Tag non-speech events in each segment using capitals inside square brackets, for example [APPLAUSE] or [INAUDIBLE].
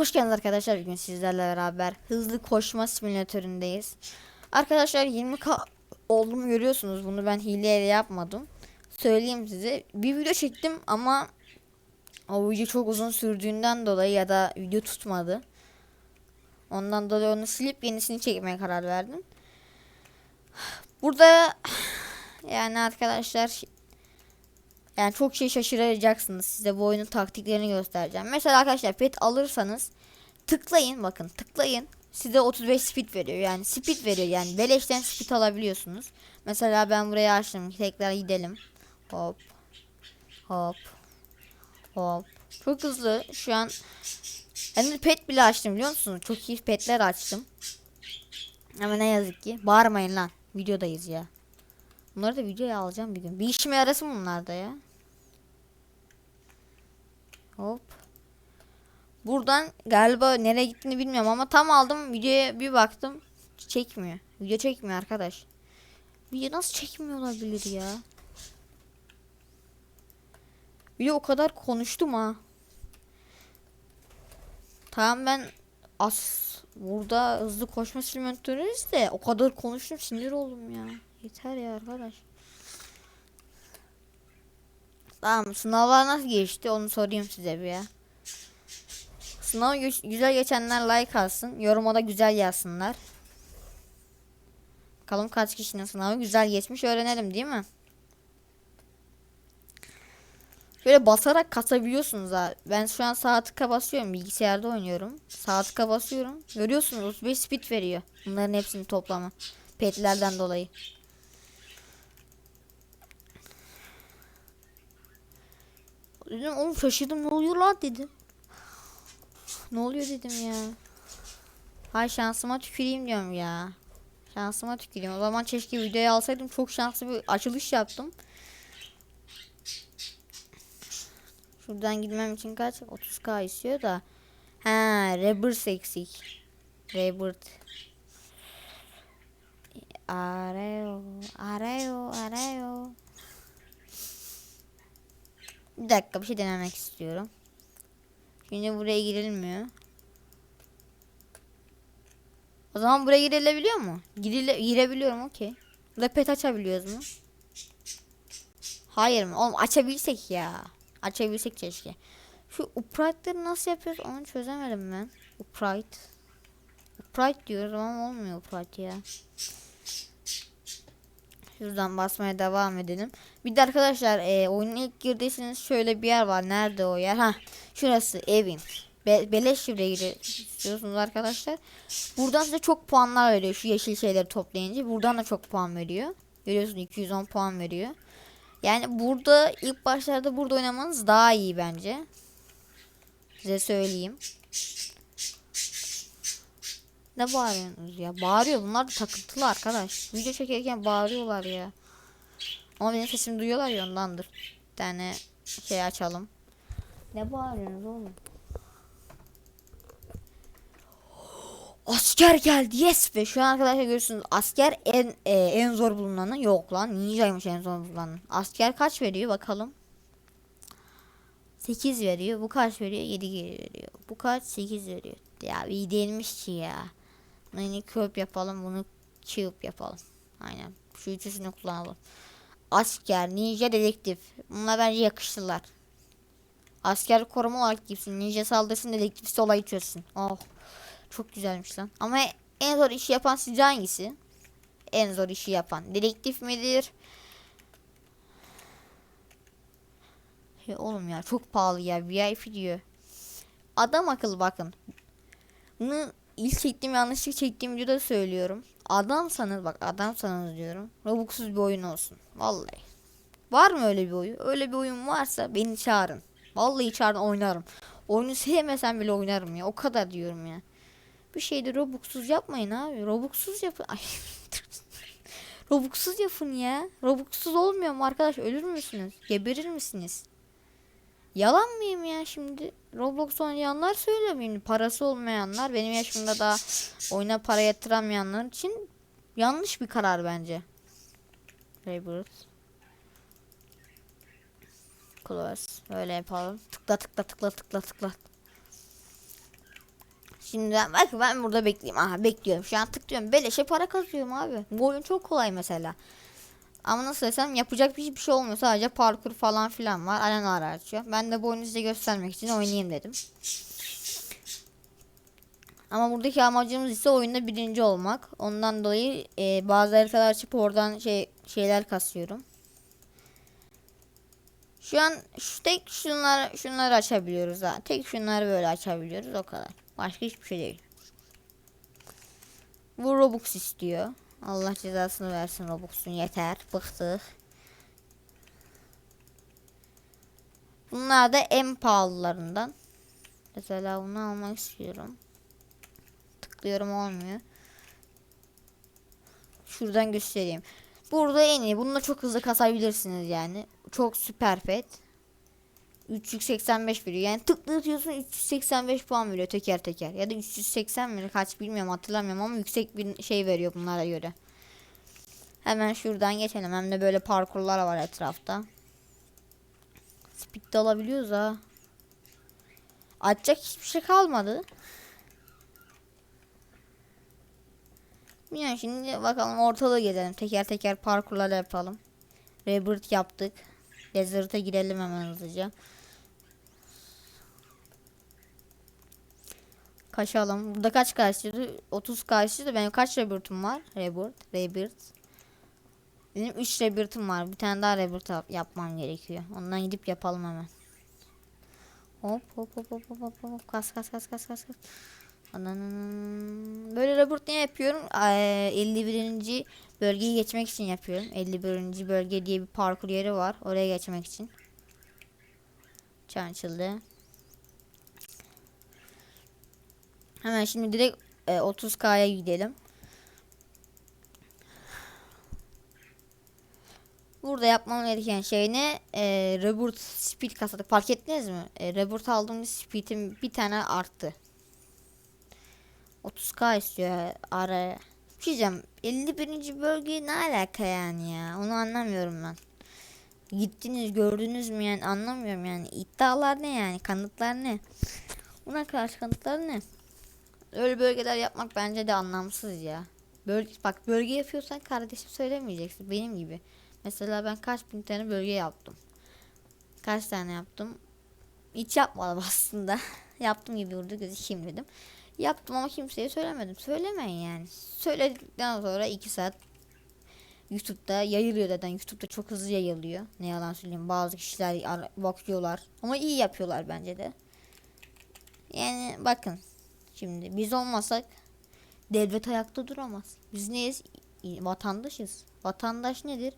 Hoş geldiniz arkadaşlar. Bugün sizlerle beraber hızlı koşma simülatöründeyiz. Arkadaşlar 20k olduğumu görüyorsunuz. Bunu ben hileyle yapmadım. Söyleyeyim size. Bir video çektim ama o video çok uzun sürdüğünden dolayı ya da video tutmadı. Ondan dolayı onu silip yenisini çekmeye karar verdim. Burada yani arkadaşlar yani çok şey şaşıracaksınız. Size bu oyunun taktiklerini göstereceğim. Mesela arkadaşlar pet alırsanız tıklayın bakın tıklayın. Size 35 speed veriyor. Yani speed veriyor. Yani beleşten speed alabiliyorsunuz. Mesela ben burayı açtım. Tekrar gidelim. Hop. Hop. Hop. Çok hızlı. Şu an de pet bile açtım biliyor musunuz? Çok iyi petler açtım. Ama ne yazık ki. Bağırmayın lan. Videodayız ya. Bunları da videoya alacağım bir gün. Bir işime yarasın bunlar da ya. Hop. Buradan galiba nereye gittiğini bilmiyorum ama tam aldım videoya bir baktım. Çekmiyor. Video çekmiyor arkadaş. Video nasıl çekmiyor olabilir ya? Video o kadar konuştum ha. Tamam ben as burada hızlı koşma simülatörüyüz de o kadar konuştum sinir oldum ya. Yeter ya arkadaş. Tamam sınavlar nasıl geçti onu sorayım size bir ya. Sınavı gü- güzel geçenler like alsın. Yoruma da güzel yazsınlar. Bakalım kaç kişinin sınavı güzel geçmiş öğrenelim değil mi? Böyle basarak kasabiliyorsunuz ha. Ben şu an sağ tıka basıyorum. Bilgisayarda oynuyorum. Sağ tıka basıyorum. Görüyorsunuz 35 speed veriyor. Bunların hepsinin toplamı. Petlerden dolayı. Dedim oğlum şaşırdım ne oluyor lan dedim. Ne oluyor dedim ya. Hay şansıma tüküreyim diyorum ya. Şansıma tüküreyim. O zaman keşke videoyu alsaydım. Çok şanslı bir açılış yaptım. Şuradan gitmem için kaç? 30k istiyor da. Ha, Rebirth eksik. Rebirth. Areo, areo, areo. Bir dakika bir şey denemek istiyorum. Şimdi buraya girilmiyor. O zaman buraya girilebiliyor mu? Girile girebiliyorum okey. Burada pet açabiliyoruz mu? Hayır mı? Oğlum açabilsek ya. Açabilsek keşke. Şu upright'ları nasıl yapıyoruz onu çözemedim ben. Upright. Upright diyoruz ama olmuyor upright ya. Şuradan basmaya devam edelim. Bir de arkadaşlar e, oyunun ilk girdiyseniz şöyle bir yer var. Nerede o yer? Ha, şurası evin. Be beleş şifre istiyorsunuz arkadaşlar. Buradan size çok puanlar veriyor. Şu yeşil şeyleri toplayınca. Buradan da çok puan veriyor. Görüyorsunuz 210 puan veriyor. Yani burada ilk başlarda burada oynamanız daha iyi bence. Size söyleyeyim. Ne bağırıyorsunuz ya? Bağırıyor. Bunlar da takıntılı arkadaş. Video çekerken bağırıyorlar ya. Ama benim sesimi duyuyorlar ya ondandır. Bir tane şey açalım. Ne bağırıyorsunuz oğlum? Asker geldi yes be. Şu an arkadaşlar görüyorsunuz asker en e, en zor bulunanı yok lan. Ninja'ymış en zor bulunanı. Asker kaç veriyor bakalım. 8 veriyor. Bu kaç veriyor? 7 veriyor. Bu kaç? 8 veriyor. Ya iyi değilmiş ki ya. Bunu köp yapalım. Bunu çığıp yapalım. Aynen. Şu üçüsünü kullanalım. Asker, ninja, dedektif. Bunlar bence yakıştılar. Asker koruma olarak gitsin. Ninja saldırsın, dedektif ise olayı çözsün. Oh. Çok güzelmiş lan. Ama en zor işi yapan sizce hangisi? En zor işi yapan. Dedektif midir? Ya oğlum ya çok pahalı ya. VIP diyor. Adam akıllı bakın. Bunu ilk çektiğim yanlışlık çektiğim videoda söylüyorum. Adamsanız bak adamsanız diyorum. Robux'suz bir oyun olsun. Vallahi. Var mı öyle bir oyun? Öyle bir oyun varsa beni çağırın. Vallahi çağırın oynarım. Oyunu sevmesem bile oynarım ya. O kadar diyorum ya. Bir şeyde Robux'suz yapmayın abi. Robux'suz yapın. Ay. [LAUGHS] Robux'suz yapın ya. Robux'suz olmuyor mu arkadaş? Ölür müsünüz? Geberir misiniz? Yalan mıyım ya şimdi? Roblox oynayanlar söylemiyor. Parası olmayanlar benim yaşımda da oyuna para yatıramayanlar için yanlış bir karar bence. Rebirth. Close. Böyle yapalım. Tıkla tıkla tıkla tıkla tıkla. Şimdi bak ben burada bekleyeyim. Aha bekliyorum. Şu an tıklıyorum. Beleşe para kazıyorum abi. Bu oyun çok kolay mesela. Ama nasıl desem yapacak bir hiçbir şey olmuyor. Sadece parkur falan filan var. Arena açıyor. Ben de bu oyunu size göstermek için oynayayım dedim. Ama buradaki amacımız ise oyunda birinci olmak. Ondan dolayı e, bazı haritalar açıp oradan şey şeyler kasıyorum. Şu an şu tek şunlar şunları açabiliyoruz ha. Tek şunları böyle açabiliyoruz o kadar. Başka hiçbir şey değil. Bu Robux istiyor. Allah cezasını versin Robux'un yeter. Bıktık. Bunlar da en pahalılarından. Mesela bunu almak istiyorum. Tıklıyorum olmuyor. Şuradan göstereyim. Burada en iyi. Bununla çok hızlı kasabilirsiniz yani. Çok süper pet. 385 veriyor. Yani tıklatıyorsun 385 puan veriyor teker teker. Ya da 380 mi kaç bilmiyorum hatırlamıyorum ama yüksek bir şey veriyor bunlara göre. Hemen şuradan geçelim. Hem de böyle parkurlar var etrafta. Speed de alabiliyoruz ha. Açacak hiçbir şey kalmadı. Yani şimdi bakalım ortalığı gezelim. Teker teker parkurlar yapalım. Rebirth yaptık. Desert'a girelim hemen hızlıca. Kaçalım. Burada kaç karşıydı? 30 karşıydı. Benim kaç rebirth'um var? Rebirth. Rebirth. Benim 3 rebirth'um var. Bir tane daha rebirth yap- yapmam gerekiyor. Ondan gidip yapalım hemen. Hop hop hop hop hop hop hop. Kas kas kas kas kas kas. Böyle rebirth niye yapıyorum? Ee, 51. bölgeyi geçmek için yapıyorum. 51. bölge diye bir parkur yeri var. Oraya geçmek için. Çan Hemen şimdi direkt e, 30k'ya gidelim. Burada yapmam gereken şey ne? E, Rebirth speed kasadık. Fark ettiniz mi? E, Rebirth aldığımız speed'im bir tane arttı. 30k istiyor ara. Bir şey diyeceğim. 51. bölge ne alaka yani ya? Onu anlamıyorum ben. Gittiniz gördünüz mü yani anlamıyorum yani. İddialar ne yani? Kanıtlar ne? Buna karşı kanıtlar ne? Öyle bölgeler yapmak bence de anlamsız ya. Bölge, bak bölge yapıyorsan kardeşim söylemeyeceksin benim gibi. Mesela ben kaç bin tane bölge yaptım. Kaç tane yaptım? Hiç yapmadım [LAUGHS] aslında. yaptım gibi burada gözükeyim dedim. Yaptım ama kimseye söylemedim. Söylemeyin yani. Söyledikten sonra 2 saat YouTube'da yayılıyor zaten. YouTube'da çok hızlı yayılıyor. Ne yalan söyleyeyim. Bazı kişiler bakıyorlar. Ama iyi yapıyorlar bence de. Yani bakın. Şimdi biz olmasak devlet ayakta duramaz. Biz neyiz? Vatandaşız. Vatandaş nedir?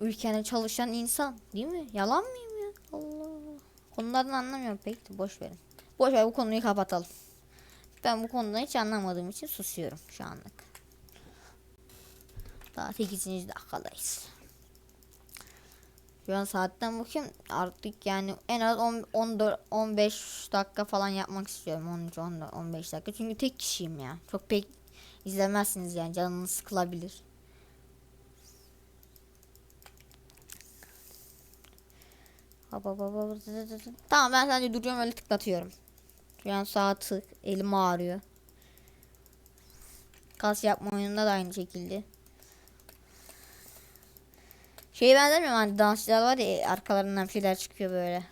Ülkene çalışan insan. Değil mi? Yalan mıyım ya? Allah. Konulardan anlamıyorum pek de boş verin. Boş ver bu konuyu kapatalım. Ben bu konuda hiç anlamadığım için susuyorum şu anlık. Daha 8. dakikadayız. Şu an saatten bakayım artık yani en az 10, 14 15 dakika falan yapmak istiyorum. 13 14 15 dakika. Çünkü tek kişiyim ya. Çok pek izlemezsiniz yani canınız sıkılabilir. Tamam ben sadece duruyorum öyle tıklatıyorum. Şu an sağ tık elim ağrıyor. Kas yapma oyununda da aynı şekilde. Şey benzemiyor hani dansçılar var ya e, arkalarından bir şeyler çıkıyor böyle.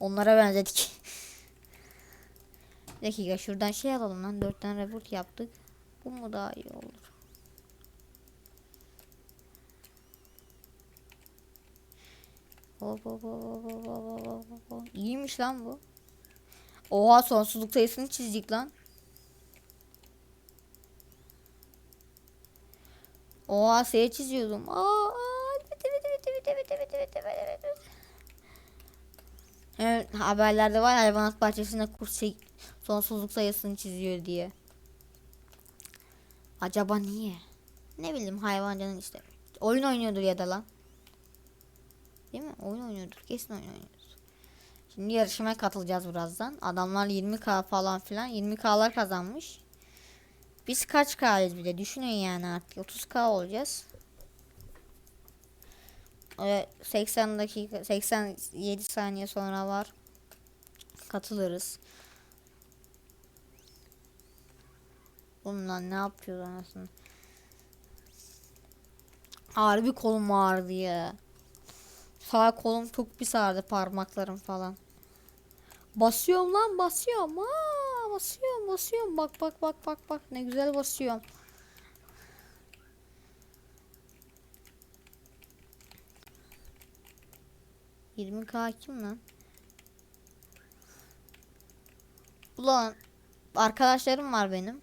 Onlara benzedik. [LAUGHS] bir dakika şuradan şey alalım lan. 4 tane reboot yaptık. Bu mu daha iyi olur? Hop hop hop hop hop hop hop. İyiymiş lan bu. Oha sonsuzluk sayısını çizdik lan. Oha S'ye çiziyordum. Aa, aa bitti bitti bitti bitti bitti. Evet, haberlerde var hayvanat bahçesinde kurt şey, sonsuzluk sayısını çiziyor diye. Acaba niye? Ne bileyim hayvan canın işte. Oyun oynuyordur ya da lan. Değil mi? Oyun oynuyordur. Kesin oyun oynuyordur. Şimdi yarışmaya katılacağız birazdan. Adamlar 20k falan filan 20k'lar kazanmış. Biz kaç k'yız bir de düşünün yani artık 30k olacağız. Ee, 80 dakika 87 saniye sonra var. Katılırız. Lan ne yapıyor anasını? Harbi kolum ağrıdı ya. Sağ kolum çok bir sardı parmaklarım falan. Basıyorum lan basıyorum. Aa, basıyorum basıyorum. Bak bak bak bak bak ne güzel basıyorum. Yirmi K kim lan? Ulan arkadaşlarım var benim.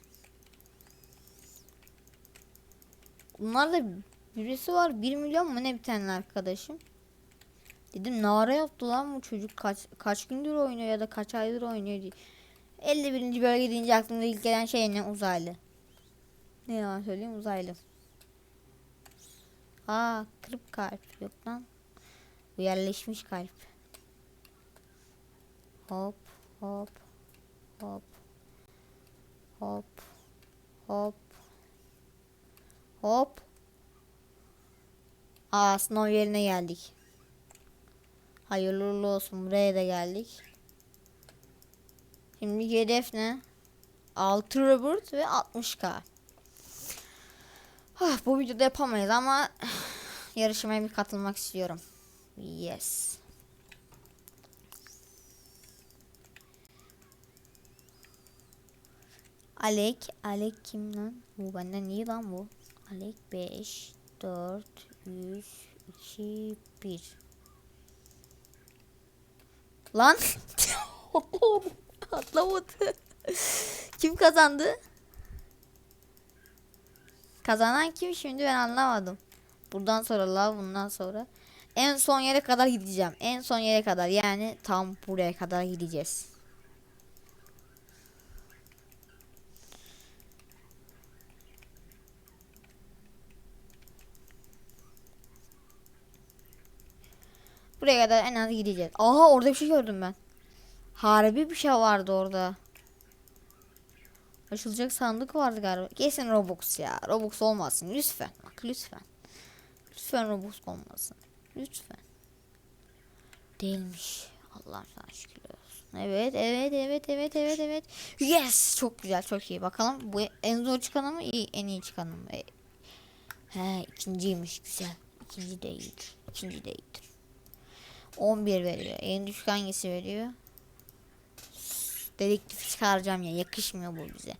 Bunlar da birisi var 1 milyon mu ne bir tane arkadaşım. Dedim ne ara yaptı lan bu çocuk kaç kaç gündür oynuyor ya da kaç aydır oynuyor diye. 51. bölge deyince aklımda ilk gelen şey ne uzaylı. Ne yalan söyleyeyim uzaylı. Aa kırık kalp yok lan. Bu yerleşmiş kalp. Hop hop hop hop hop hop. Aa sınav yerine geldik. Hayırlı olsun buraya da geldik. Şimdi hedef ne? 6 Robert ve 60k. Ah, bu videoda yapamayız ama [SIGHS] yarışmaya bir katılmak istiyorum. Yes. Alek, Alek kim lan? Bu benden iyi lan bu. Alek 5, 4, 3, 2, 1. Lan [LAUGHS] atlamadı. kim kazandı? Kazanan kim şimdi ben anlamadım. Buradan sonra la bundan sonra. En son yere kadar gideceğim. En son yere kadar yani tam buraya kadar gideceğiz. Buraya kadar en az gideceğiz. Aha orada bir şey gördüm ben. Harbi bir şey vardı orada. Açılacak sandık vardı galiba. Kesin Robux ya. Robux olmasın lütfen. Bak lütfen. Lütfen Robux olmasın. Lütfen. Değilmiş. Allah'ım sana şükürler olsun. Evet, evet, evet, evet, evet, evet. Yes! Çok güzel, çok iyi. Bakalım bu en zor çıkanı mı? İyi, en iyi çıkanı mı? E, He, ikinciymiş. Güzel. İkinci de iyidir. İkinci de iyidir. 11 veriyor. En düşük hangisi veriyor? Dedektif çıkaracağım ya. Yakışmıyor bu bize.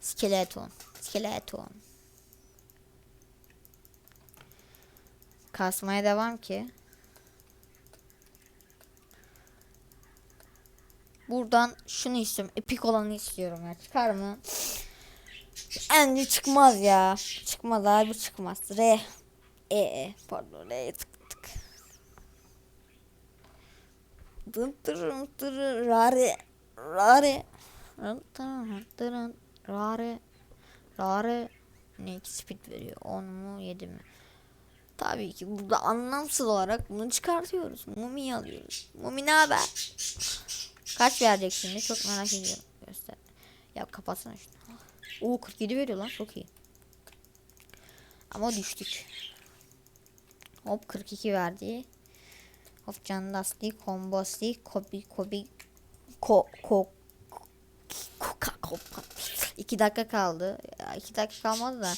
Skeleton. Skeleton. Kasmaya devam ki. Buradan şunu istiyorum. Epik olanı istiyorum ya. Çıkar mı? Bence çıkmaz ya. Çıkmaz abi çıkmaz. R. E. E. Pardon. R tık tık. Dın tırın tırın rare. Rare. Rare. Rare. Ne iki speed veriyor? 10 mu 7 mi? Tabii ki burada anlamsız olarak bunu çıkartıyoruz. Mumi alıyoruz. Mumi ne haber? Kaç verecek şimdi? Çok merak ediyorum. Göster. Ya kapatsana şunu. Oo 47 veriyor lan çok iyi. Ama düştük. Hop 42 verdi. Hop can lastik, combo lastik, kobi kobi ko ko ko ko İki dakika kaldı. Ya, iki dakika kalmadı da.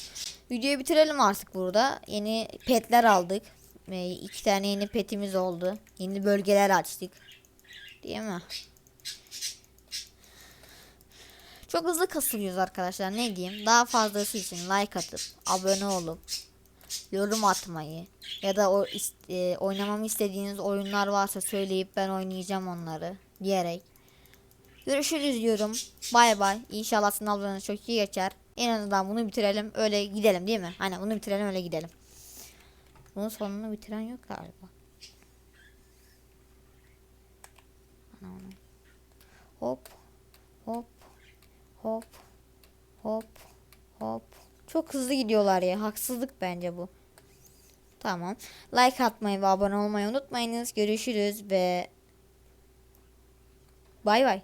Videoyu bitirelim artık burada. Yeni petler aldık. Ve iki tane yeni petimiz oldu. Yeni bölgeler açtık. Değil mi? Çok hızlı kasılıyoruz arkadaşlar. Ne diyeyim? Daha fazlası için like atıp abone olup yorum atmayı ya da o e, oynamamı istediğiniz oyunlar varsa söyleyip ben oynayacağım onları diyerek görüşürüz diyorum. Bay bay. İnşallah sınavlarınız çok iyi geçer. En azından bunu bitirelim öyle gidelim değil mi? Hani bunu bitirelim öyle gidelim. Bunun sonunu bitiren yok galiba. Hop hop hop hop hop. Çok hızlı gidiyorlar ya. Haksızlık bence bu. Tamam. Like atmayı ve abone olmayı unutmayınız. Görüşürüz ve bay bay.